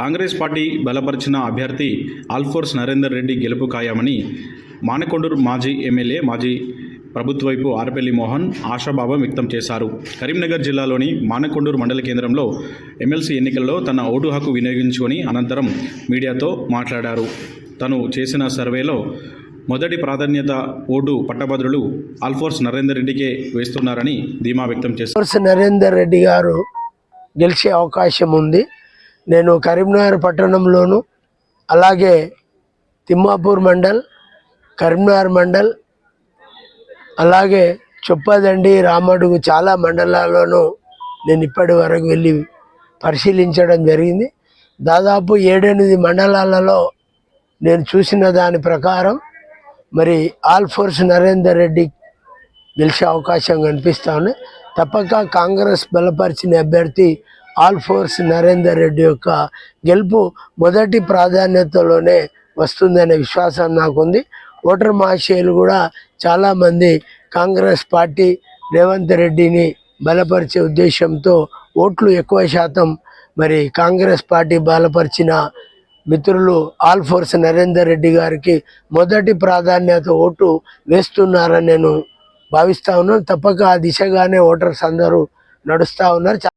Congress party బలపరిచిన అభ్యర్థి ఆల్ఫోర్స్ నరేందర్ రెడ్డి గెలుపు ఖాయమని మానకొండూరు మాజీ ఎమ్మెల్యే మాజీ ప్రభుత్వైపు ఆరపల్లి మోహన్ ఆశాభావం వ్యక్తం చేశారు. కరీంనగర్ జిల్లాలోని మానకొండూరు మండల కేంద్రంలో ఎమ్మెల్సీ ఎన్నికల్లో తన ఓటు హక్కు వినియోగించుకొని అనంతరం మీడియాతో మాట్లాడారు. తను చేసిన సర్వేలో మొదటి ప్రాధాన్యత ఓటు పట్టభద్రులు ఆల్ఫోర్స్ నరేందర్ రెడ్డికే వేస్తున్నారని ధీమా వ్యక్తం చేశారు. నరేందర్ రెడ్డి గారు గెలిచే అవకాశం ఉంది. నేను కరీంనగర్ పట్టణంలోను అలాగే తిమ్మాపూర్ మండల్ కరీంనగర్ మండల్ అలాగే చొప్పదండి రామడుగు చాలా మండలాల్లోనూ నేను ఇప్పటి వరకు వెళ్ళి పరిశీలించడం జరిగింది. దాదాపు ఏడెనిమిది మండలాలలో నేను చూసిన దాని ప్రకారం మరి ఆల్ ఫోర్స్ నరేందర్ రెడ్డి గెలిచే అవకాశం కనిపిస్తా ఉన్నాయి తప్పక కాంగ్రెస్ బలపరిచిన అభ్యర్థి ఆల్ ఫోర్స్ నరేందర్ రెడ్డి యొక్క గెలుపు మొదటి ప్రాధాన్యతలోనే వస్తుందనే విశ్వాసం నాకుంది. ఓటర్ మహాశయులు కూడా చాలామంది కాంగ్రెస్ పార్టీ రేవంత్ రెడ్డిని బలపరిచే ఉద్దేశంతో ఓట్లు ఎక్కువ శాతం మరి కాంగ్రెస్ పార్టీ బలపరిచిన మిత్రులు ఆల్ ఫోర్స్ నరేందర్ రెడ్డి గారికి మొదటి ప్రాధాన్యత ఓటు వేస్తున్నారని నేను భావిస్తా ఉన్నాను. తప్పక ఆ దిశగానే ఓటర్స్ అందరూ నడుస్తూ ఉన్నారు.